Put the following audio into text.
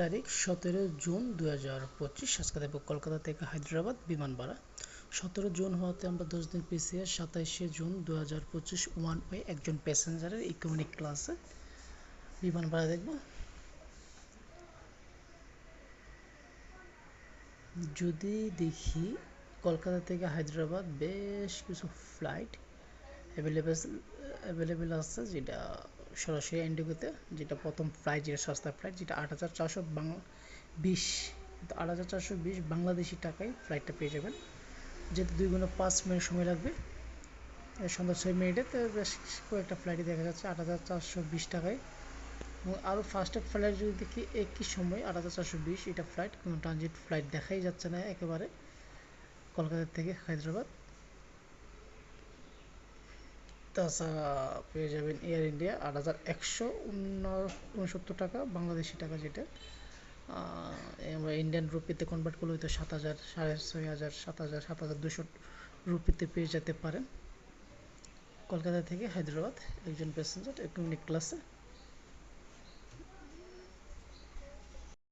তারিখ সতেরো জুন দু হাজার পঁচিশ। আজকে দেবো কলকাতা থেকে হায়দ্রাবাদ বিমান ভাড়া সতেরো জুন হওয়াতে আমরা দশ দিন পিছিয়ে সাতাইশে জুন দু হাজার পঁচিশ ওয়ান ওয়ে একজন প্যাসেঞ্জারের ইকোনমিক ক্লাসে বিমান ভাড়া দেখব। যদি দেখি কলকাতা থেকে হায়দ্রাবাদ বেশ কিছু ফ্লাইট অ্যাভেলেবেল অ্যাভেলেবেল আছে যেটা সরাসরি ইন্ডিগোতে যেটা প্রথম ফ্লাইট যেটা সস্তা ফ্লাইট যেটা আট হাজার চারশো বাংলা, বিশ আট হাজার চারশো বিশ বাংলাদেশি টাকায় ফ্লাইটটা পেয়ে যাবেন। যেহেতু দুই গুণ পাঁচ মিনিট সময় লাগবে সন্ধ্যা ছয় মিনিটে, তো বেশ কয়েকটা ফ্লাইটই দেখা যাচ্ছে আট হাজার চারশো বিশ টাকায়। এবং আরও ফার্স্টের ফ্লাইট যদি দেখি, একই সময় আট হাজার চারশো বিশ, এটা ফ্লাইট কোনো ট্রানজিট ফ্লাইট দেখাই যাচ্ছে না একেবারে। কলকাতা থেকে হায়দ্রাবাদ। তাছাড়া পেয়ে যাবেন এয়ার ইন্ডিয়া আট হাজার একশো উনসত্তর টাকা, বাংলাদেশি টাকা যেটা। আমরা ইন্ডিয়ান রুপিতে কনভার্ট করলে হয়তো সাত হাজার, সাড়ে ছয় হাজার, সাত হাজার সাত হাজার দুশো রুপিতে পেয়ে যেতে পারেন। কলকাতা থেকে হায়দ্রাবাদ, একজন প্যাসেঞ্জার ইকোনমিক ক্লাসে